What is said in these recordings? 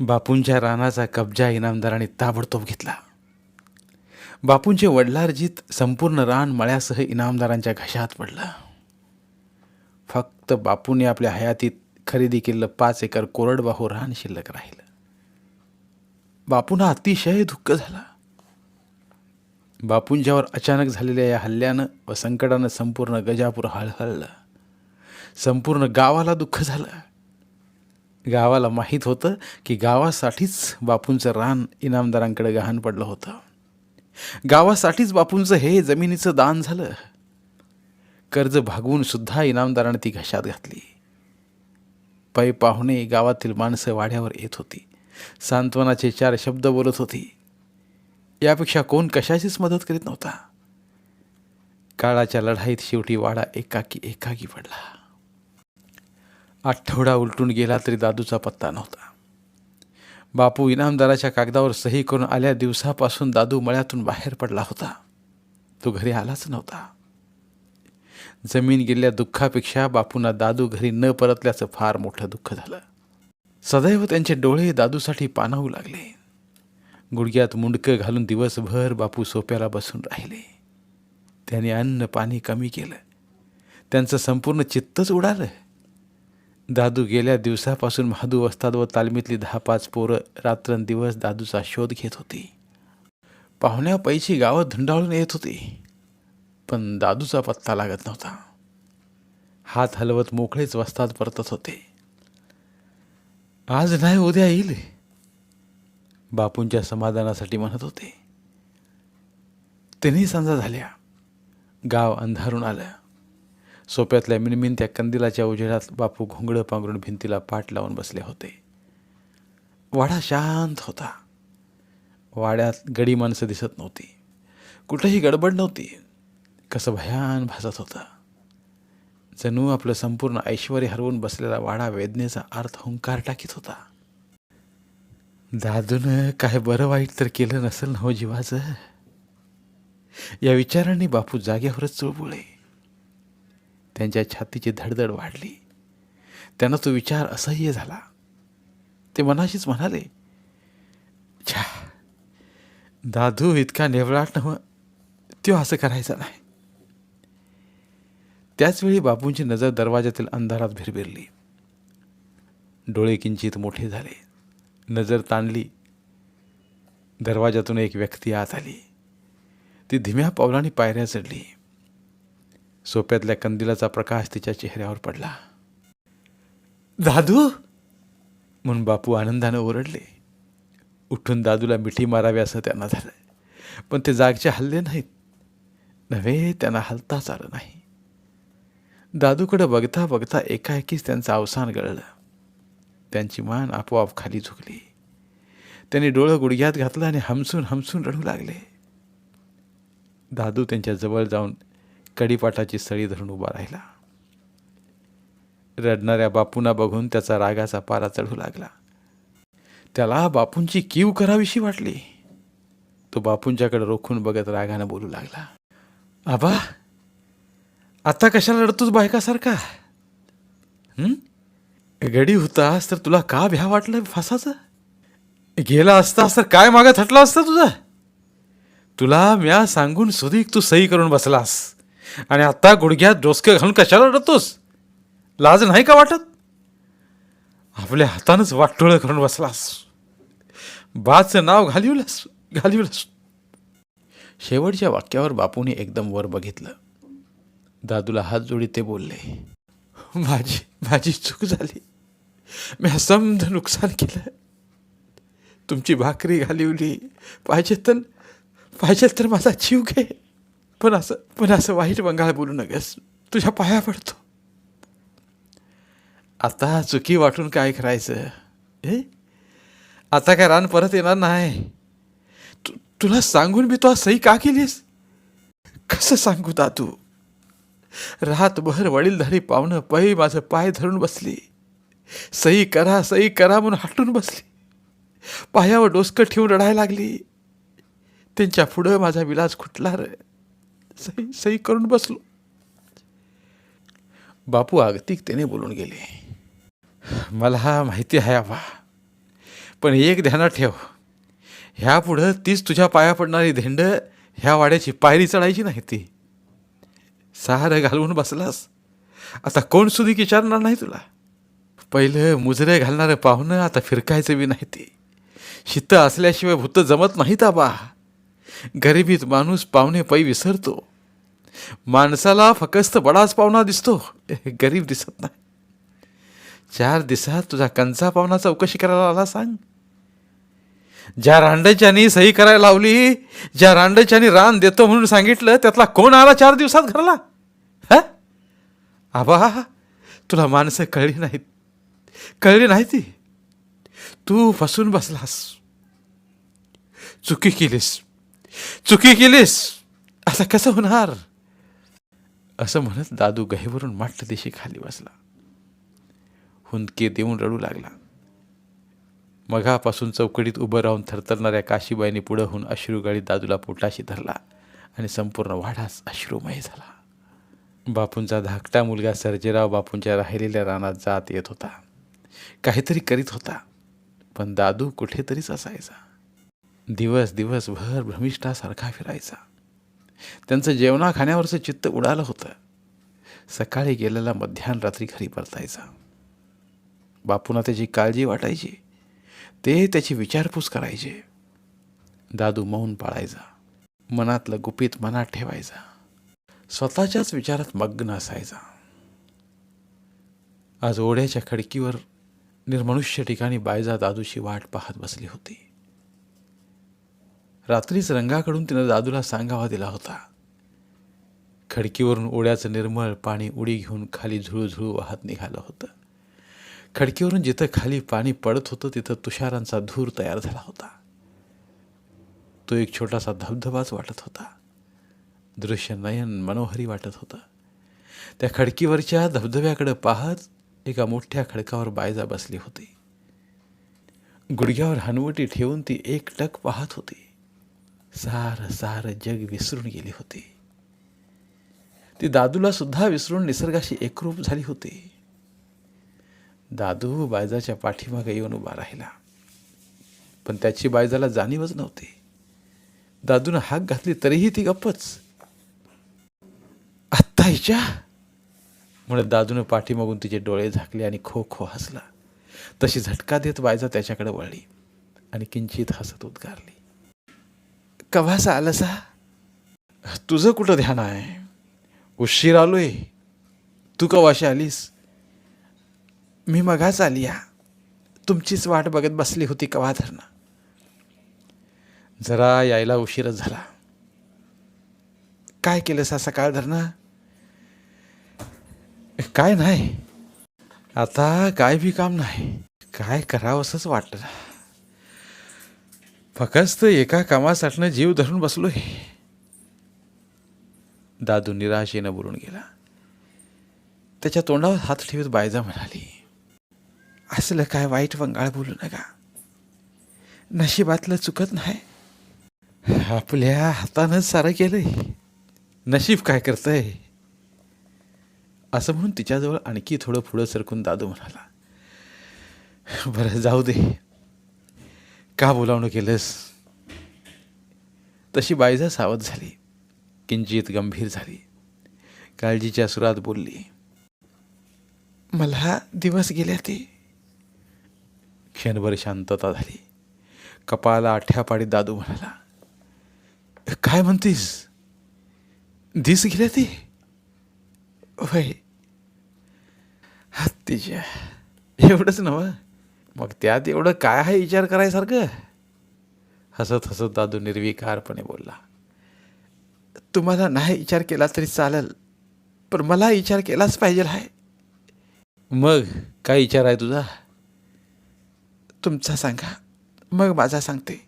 बापूंच्या रानाचा कब्जा इनामदाराने ताबडतोब घेतला. बापूंचे वडलार्जित संपूर्ण रान मळ्यासह इनामदारांच्या घशात पडलं. फक्त बापूने आपल्या हयातीत खरेदी केलेलं पाच एकर कोरडवाहू रान शिल्लक राहिलं. बापूंना अतिशय दुःख झाला. बापूंच्यावर अचानक झालेल्या या हल्ल्यानं व संकटानं संपूर्ण गजापूर हळहळलं. संपूर्ण गावाला दुःख झालं. गावाला माहीत होतं की गावासाठीच बापूंचं रान इनामदारांकडे गहाण पडलं होतं. गावासाठीच बापूंचं हे जमिनीचं दान झालं. कर्ज भागवून सुद्धा ती घशात घातली. पै पाहुणे गावातील माणसं वाड्यावर येत होती. सांत्वनाचे चार शब्द बोलत होती. यापेक्षा कोण कशाचीच मदत करीत नव्हता. काळाच्या लढाईत शेवटी वाडा एकाकी एकाकी पडला. आठवडा उलटून गेला तरी दादूचा पत्ता नव्हता. बापू इनामदाराच्या कागदावर सही करून आल्या दिवसापासून दादू मळ्यातून बाहेर पडला होता. तो घरी आलाच नव्हता. जमीन गेलेल्या दुःखापेक्षा बापूंना दादू घरी न परतल्याचं फार मोठं दुःख झालं. सदैव त्यांचे डोळे दादूसाठी पानावू लागले. गुडघ्यात मुंडकं घालून दिवसभर बापू सोप्याला बसून राहिले. त्याने अन्न पाणी कमी केलं. त्यांचं संपूर्ण चित्तच उडालं. दादू गेल्या दिवसापासून महादू वस्ताद व तालमीतली दहा पाच पोरं रात्रंदिवस दादूचा शोध घेत होती. पाहुण्यापैकी गावं धुंडाळून येत होती पण दादूचा पत्ता लागत नव्हता. हात हलवत मोकळेच वस्ताद परतत होते. आज नाही उद्या येईल बापूंच्या समाधानासाठी म्हणत होते. तिन्ही संजा झाल्या. गाव अंधारून आलं. सोप्यातल्या मिणमिणत्या कंदिलाच्या उजेडात बापू घोंगडं पांघरून भिंतीला पाठ लावून बसले होते. वाडा शांत होता. वाड्यात गडी माणसं दिसत नव्हती. कुठंही गडबड नव्हती. कसं भयान भासत होतं. जणू आपलं संपूर्ण ऐश्वर हरवून बसलेला वाडा वेदनेचा अर्थ हुंकार टाकीत होता. दादून काय बरं वाईट तर केलं नसेल ना हो जीवाचं? या विचारांनी बापू जाग्यावरच चुळबुळे त्यांच्या छातीची धडधड वाढली. त्यांना तो विचार असह्य झाला. ते मनाशीच म्हणाले छा दादू इतका नेवळाट नव त्यो असं करायचा नाही. त्याचवेळी बापूंची नजर दरवाजातील अंधारात भिरभिरली. डोळे किंचित मोठे झाले. नजर ताणली. दरवाजातून एक व्यक्ती आत आली. ती धीम्या पावलांनी पायऱ्या चढली. सोप्यातल्या कंदिलाचा प्रकाश तिच्या चेहऱ्यावर पडला. दादू? म्हणून बापू आनंदानं ओरडले. उठून दादूला मिठी मारावी असं त्यांना झालं. पण ते जागचे हल्ले नाहीत. नव्हे त्यांना हलताच आलं नाही. दादूकडे बघता बघता एकाएकीच त्यांचं अवसान गळलं. त्यांची मान आपोआप खाली झुकली. त्यांनी डोळं गुडघ्यात घातलं आणि हमसून हमसून रडू लागले. दादू त्यांच्या जवळ जाऊन कडीपाठाची सळी धरून उभा राहिला. रडणाऱ्या बापूंना बघून त्याचा रागाचा पारा चढू लागला. त्याला बापूंची कीव करावीशी वाटली. तो बापूंच्याकडे रोखून बघत रागानं बोलू लागला. आबा आता कशाला रडतोस बायकासारखा? गडी होतास तर तुला का भ्या वाटलं फासाचं? गेला असतास तर काय मागं थटला असता तुझा? तुला म्या सांगून सुधीक तू सही करून बसलास. आणि आता गुडघ्यात डोसकं घालून कशाला रडतोस? लाज नाही का वाटत? आपल्या हातानंच वाटोळं करून बसलास. बाचं नाव घालिवलंस घालिवलंस. शेवटच्या वाक्यावर बापूने एकदम वर बघितलं. दादूला हात जोडी ते बोलले माझी माझी चूक झाली. मी समज नुकसान केलं. तुमची भाकरी घालिवली. पाहिजे तर पाहिजे तर माझा जीव घे. पण असं पण असं वाईट बंगाल बोलू नकस तुझ्या पाया पडतो. आता चुकी वाटून काय करायचं? हे? आता काय रान परत येणार नाही. तुला सांगून मी तू सही का केलीस? कसं सांगू दादू रातभर वडीलधारी पाहुणं पै माझं पाय धरून बसली. सही करा सही करा म्हणून हटून बसली. पायावर डोसकं ठेवून रडायला लागली. त्यांच्या पुढं माझा विलास खुटला रे. सही सही करून बसलो. बापू आगतिकतेने बोलून गेले. मला हा माहिती आहे आबा पण एक ध्यानात ठेव. ह्यापुढं तीच तुझ्या पाया पडणारी धेंड ह्या वाड्याची पायरी चढायची नाही ती. सहारं घालवून बसलास. आता कोण सुधी विचारणार नाही तुला? पहिलं मुजरे घालणारं पाहुणं आता फिरकायचं बी नाही ते. शित्त असल्याशिवाय भूत जमत नाहीत आबा. गरिबीत माणूस पाहुणे पै विसरतो. माणसाला फकस्त बडाच पाहुणा दिसतो. गरीब दिसत नाही. चार दिवसात तुझा कंचा पाहुणा चौकशी करायला आला सांग. ज्या रांडच्यानी सही करायला लावली ज्या रांडच्यानी रान देतो म्हणून सांगितलं त्यातला कोण आला चार दिवसात घरला? हा? आबा तुला माणसं कळली नाहीत. कळली नाही ती. तू फसून बसलास. चुकी केलीस. चुकी केलीस. आता कसं होणार? असं म्हणत दादू गहेवरून माट्ट दिशी खाली बसला. हुंदके देऊन रडू लागला. मघापासून चौकडीत उभं राहून थरथरणाऱ्या काशीबाईने पुढं होऊन अश्रुगाळी दादूला पोटाशी धरला आणि संपूर्ण वाढाच अश्रुमय झाला. बापूंचा धाकटा मुलगा सर्जेराव बापूंच्या राहिलेल्या रानात जात येत होता. काहीतरी करीत होता. पण दादू कुठेतरीच असायचा. दिवस दिवसभर भ्रमिष्ठासारखा फिरायचा. त्यांचं जेवणा खाण्यावरचं चित्त उडालं होतं. सकाळी गेलेला मध्यान रात्री घरी परतायचा. बापूंना त्याची काळजी वाटायची. ते त्याची विचारपूस करायचे. दादू मौन पाळायचा. मनातलं गुपित मनात ठेवायचा. स्वतःच्याच विचारात मग्न असायचा. आज ओढ्याच्या खडकीवर निर्मनुष्य ठिकाणी बायजा दादूची वाट पाहत बसली होती. रात्रीच रंगाकडून तिनं दादूला सांगावा दिला होता. खडकीवरून ओढ्याचं निर्मळ पाणी उडी घेऊन खाली झुळूझुळू वाहत निघालं होतं. खडकीवरून जिथं खाली पाणी पडत होतं तिथं तुषारांचा धूर तयार झाला होता. तो एक छोटासा धबधबाच वाटत होता. दृश्य नयन मनोहरी वाटत होतं. त्या खडकीवरच्या धबधब्याकडे पाहत एका मोठ्या खडकावर बायजा बसली होती. गुडघ्यावर हनवटी ठेवून ती एकटक पाहत होती. सारं सारं जग विसरून गेले होते. ती दादूला सुद्धा विसरून निसर्गाशी एकरूप झाली होती. दादू बायजाच्या पाठीमागे येऊन उभा राहिला. पण त्याची बायजाला जाणीवच नव्हती. दादूनं हाक घातली तरीही ती गप्पच. आत्ता हिच्या म्हणत दादूनं पाठीमागून तिचे डोळे झाकले आणि खो खो हसला. तशी झटका देत बायजा त्याच्याकडे वळली आणि किंचित हसत उद्गारली. कवासा आलसा तुझं कुठं ध्यान आहे? उशीर आलो आहे तू कवाशी आलीस? मी मगाच आली या तुमचीच वाट बघत बसली होती कवा धरणं? जरा यायला उशीरच झाला. काय केलं सा सकाळ धरणं? काय नाही. आता काय बी काम नाही. काय करावंसंच वाटतं वाटलं. फकस्त एका कामासाठीनं जीव धरून बसलोय. दादू निराशेनं बोलून गेला. त्याच्या तोंडावर हात ठेवत बायजा म्हणाली असलं काय वाईट वंगाळ बोलू नका. नशिबातलं चुकत नाही. आपल्या हातानंच सारं केलंय. नशीब काय करतंय? असं म्हणून तिच्याजवळ आणखी थोडं पुढं सरकून दादू म्हणाला बरं जाऊ दे. का बोलावणं केलंस? तशी बायजा सावध झाली किंचित गंभीर झाली काळजीच्या सुरात बोलली मला दिवस गेल्या ते. क्षणभर शांतता झाली. कपाळाला आठ्यापाडी दादू म्हणाला काय म्हणतीस? दिस गेल्या ते? होय. हत्तीच्या. एवढंच नवं मग त्यात एवढं काय आहे विचार करायसारखं? हसत हसत दादू निर्विकारपणे बोलला तुम्हाला नाही विचार केला तरी चालेल पण मला विचार केलाच पाहिजे आहे. मग काय विचार आहे तुझा? तुमचा सांगा मग माझा सांगते.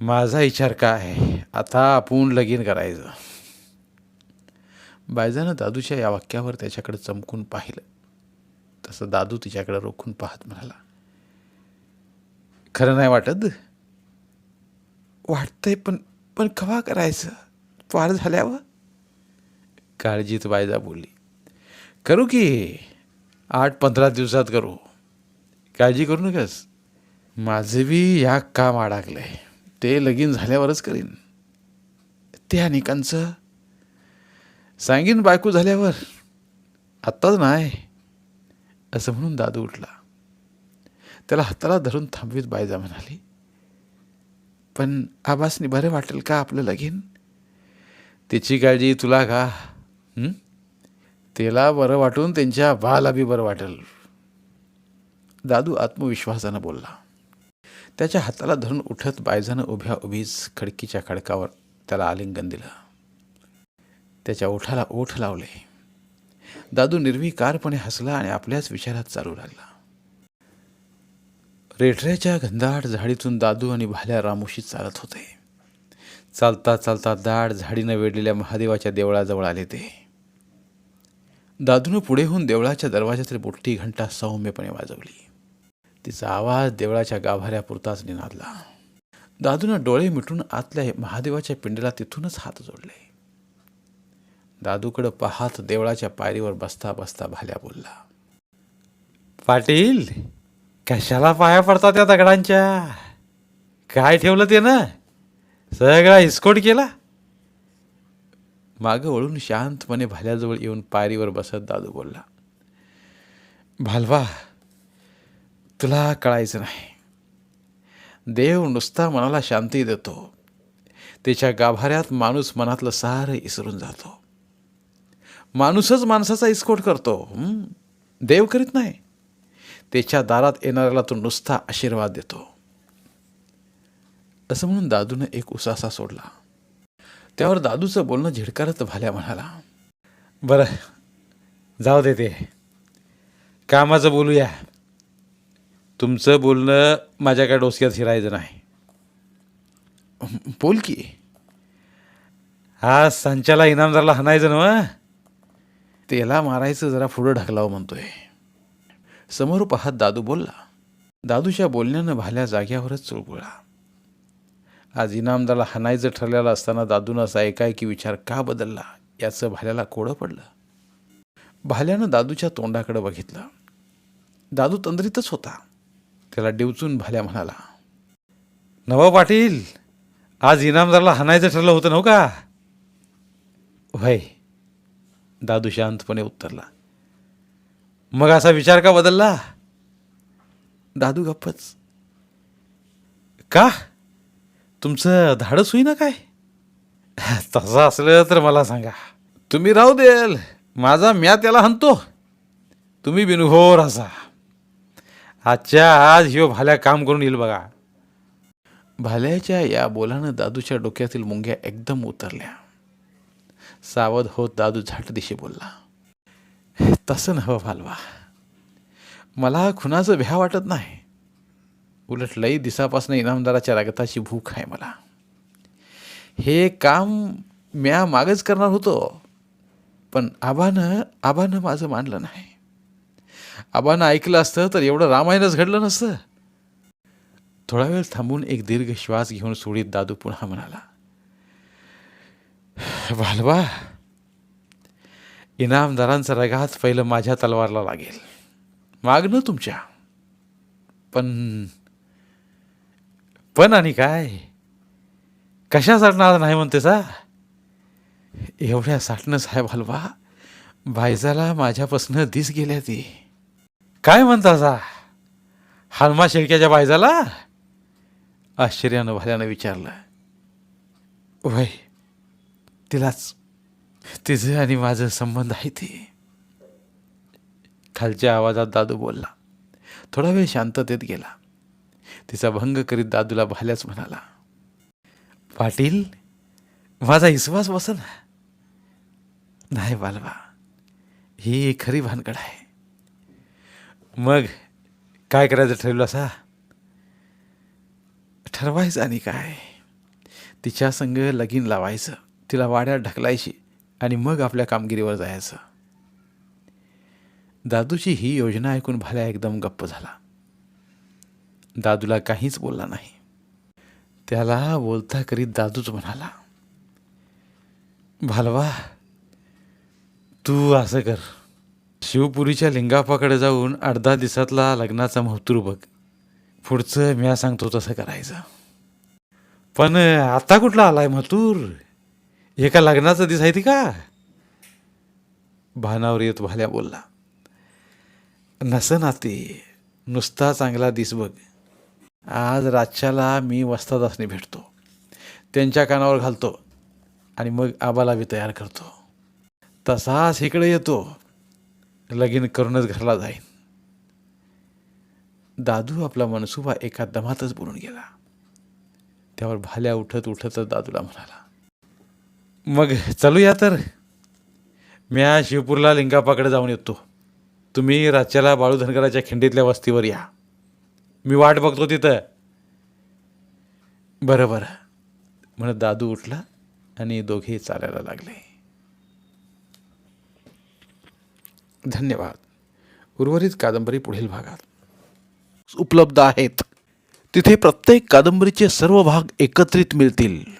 माझा विचार काय आहे? आता आपण लगीन करायचं. बायजानं दादूच्या या वाक्यावर त्याच्याकडे चमकून पाहिलं. तसं दादू तिच्याकडे रोखून पाहत म्हणाला. खरं नाही वाटत? वाटतंय पण पण कवा करायचं? फार झाल्यावर? काळजीत बायजा बोलली. करू की आठ पंधरा दिवसात करू. काळजी करू नकस. माझं बी या काम अडकलंय. ते लगीन झाल्यावरच करीन. ते अनेकांचं सांगीन बायको झाल्यावर. आत्ताच नाही. असं म्हणून दादू उठला. त्याला हाताला धरून थांबवीत बायजा म्हणाली पण आबासनी बरं वाटेल का आपलं लगीन? त्याची काळजी तुला का? त्याला बरं वाटून त्यांच्या बाला बी बरं वाटेल. दादू आत्मविश्वासानं बोलला. त्याच्या हाताला धरून उठत बायजानं उभ्या उभीच खडकीच्या खडकावर त्याला आलिंगन दिलं. त्याच्या ओठाला ओठ लावले. दादू निर्विकारपणे हसला आणि आपल्याच विचारात चालू लागला. रेठऱ्याच्या घनदाट झाडीतून दादू आणि भाल्या रामोशी चालत होते. चालता चालता दाट झाडीनं वेढलेल्या महादेवाच्या देवळाजवळ आले ते. दादूनं पुढे होऊन देवळाच्या दरवाजातील मोठी घंटा सौम्यपणे वाजवली. तिचा आवाज देवळाच्या गाभाऱ्यापुरताच निनादला. दादूनं डोळे मिटून आतल्या महादेवाच्या पिंडीला तिथूनच हात जोडले. दादूकडं पाहत देवळाच्या पायरीवर बसता बसता भाल्या बोलला. पाटील कशाला पाया पडता त्या दगडांच्या? काय ठेवलं ते ना सगळा हिसकोट केला? मागं वळून शांतपणे भाल्याजवळ येऊन पायरीवर बसत दादू बोलला. भालवा तुला कळायचं नाही. देव नुसता मनाला शांती देतो. त्याच्या गाभाऱ्यात माणूस मनातलं सारं इसरून जातो. माणूसच माणसाचा इस्कोट करतो? देव करीत नाही. त्याच्या दारात येणाऱ्याला तो नुसता आशीर्वाद देतो. असं म्हणून दादूनं एक उसासा सोडला. त्यावर दादूचं बोलणं झिडकारत भाल्या म्हणाला. बरं जाऊ दे ते. कामाचं बोलूया. तुमचं बोलणं माझ्या काय डोसक्यात शिरायचं नाही. बोल की. हा संचाला इनामदारला हाणायचं ना त्याला मारायचं जरा पुढं ढकलावं म्हणतोय. समोर पाहत दादू बोलला दादूच्या बोलण्यानं भाल्या जाग्यावरच चुळबुळा. आज इनामदारला हाणायचं ठरलेलं असताना दादूनं असा एकाएकी विचार का बदलला? याचं भाल्याला कोडं पडलं. भाल्यानं दादूच्या तोंडाकडे बघितलं. दादू तंद्रीतच होता. त्याला डिवचून भाल्या म्हणाला नवा पाटील आज इनामदारला हाणायचं ठरलं होतं नव्ह का? वय दादू शांतपणे उत्तरला मग असा विचार का बदलला? दादू गप्पच. का? तुमचं धाडस होईना काय? तसं असलं तर मला सांगा. तुम्ही राहू देल. माझा म्या त्याला हनतो तुम्ही बिनघोर असा. आजच्या आज ह्यो भाल्या काम करून येईल बघा. भाल्याच्या या बोलानं दादूच्या डोक्यातील मुंग्या एकदम उतरल्या. सावध होत दादू झाट दिशी बोलला. तसं नवं भालवा मला खुनाचं भ्या वाटत नाही. उलट लई दिसापासून इनामदाराच्या रगताची भूक आहे मला. हे काम म्या मागच करणार होतो. पण आबानं आबानं माझं मानलं नाही. आबानं ऐकलं असतं तर एवढं रामायणच घडलं नसतं. थोडा वेळ थांबून एक दीर्घ श्वास घेऊन सोडीत दादू पुन्हा म्हणाला भालवा इनामदारांचा रगात पहिलं माझ्या तलवारला लागेल. मागणं तुमच्या. पण पण आणि काय? कशा साठणार नाही म्हणते सा? एवढ्या साठणं साहेब हलवा बायजाला माझ्यापासनं दिस गेल्या ती. काय म्हणता सा? हलमा शेळक्याच्या बायजाला आश्चर्यानं भाल्यानं विचारलं. वय तिलाच. तिचं आणि माझं संबंध आहे ते. खालच्या आवाजात दादू बोलला. थोडा वेळ शांततेत गेला. तिचा भंग करीत दादूला भाल्याच म्हणाला पाटील माझा विश्वास बसल नाही बालवा ही खरी भानगड आहे. मग काय करायचं ठरवलं असा? ठरवायचं आणि काय? तिच्या संग लगीन लावायचं. तिला वाड्यात ढकलायची आणि मग आपल्या कामगिरीवर जायचं. दादूची ही योजना ऐकून भाल्या एकदम गप्प झाला. दादूला काहीच बोलला नाही. त्याला बोलता करीत दादूच म्हणाला भालवा तू असं कर. शिवपुरीच्या लिंगापाकडे जाऊन अर्धा दिवसातला लग्नाचा महतूर बघ. पुढचं म्या सांगतो तसं करायचं. पण आता कुठला आलाय महतूर? एका लग्नाचं दिस आहे ती का? भानावर येत भाल्या बोलला नसं नाते नुसता चांगला दिस बघ. आज रातच्याला मी वस्तादासने भेटतो. त्यांच्या कानावर घालतो आणि मग आबाला बी तयार करतो. तसाच इकडे येतो. लगीन करूनच घरला जाईन. दादू आपला मनसुबा एका दमातच बोलून गेला. त्यावर भाल्या उठत उठतच दादूला म्हणाला मग चालूया तर. म्या शिवपूरला लिंगापाकडे जाऊन येतो. तुम्ही राज्याला बाळू धनगराच्या खिंडीतल्या वस्तीवर या. मी वाट बघतो तिथं. बरं बरं. म्हणत दादू उठला आणि दोघे चालायला लागले. धन्यवाद. उर्वरित कादंबरी पुढील भागात. उपलब्ध आहेत. तिथे प्रत्येक कादंबरीचे सर्व भाग एकत्रित मिळतील.